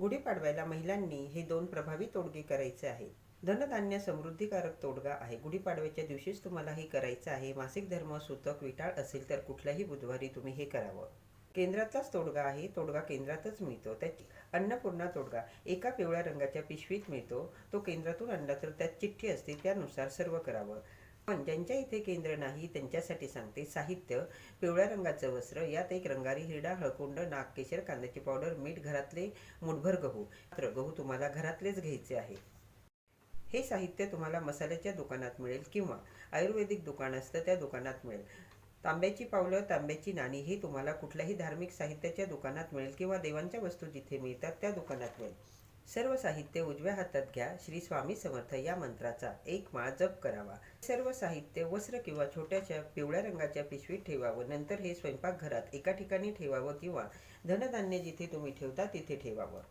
गुढीपाडव्याला महिलांनी हे दोन प्रभावी तोडगे करायचे आहेत. धनधान्य समृद्धिकारक तोडगा आहे. गुढीपाडव्याच्या दिवशीच तुम्हाला हे करायचं आहे. मासिक धर्म सूतक विटाळ असेल तर कुठल्याही बुधवारी तुम्ही हे करावं. केंद्रातलाच तोडगा आहे. तोडगा केंद्रातच मिळतो. त्याची अन्नपूर्णा तोडगा एका पिवळ्या रंगाच्या पिशवीत मिळतो. तो केंद्रातून आणला तर त्यात चिठ्ठी असते. त्यानुसार सर्व करावं. पण ज्यांच्या इथे केंद्र नाही त्यांच्यासाठी सांगते साहित्य पिवळ्या रंगाचं वस्त्र यात एक रंगारी हिरडा हळकुंड नागकेशर कांद्याची पावडर मीठ घरातले मुठभर गहू. मात्र गहू तुम्हाला घरातलेच घ्यायचे आहे. हे साहित्य तुम्हाला मसाल्याच्या दुकानात मिळेल किंवा आयुर्वेदिक दुकान असतं त्या दुकानात मिळेल. तांब्याची पावलं तांब्याची नाणी हे तुम्हाला कुठल्याही धार्मिक साहित्याच्या दुकानात मिळेल किंवा देवांच्या वस्तू जिथे मिळतात त्या दुकानात मिळेल. सर्व साहित्य उजव्या हातात घ्या. श्री स्वामी समर्थ या मंत्राचा एक माळ जप करावा. सर्व साहित्य वस्त्र किंवा छोट्याशा पिवळ्या रंगाच्या पिशवीत ठेवावं. नंतर हे स्वयंपाकघरात एका ठिकाणी ठेवावं किंवा धनधान्य जिथे तुम्ही ठेवता तिथे ठेवावं.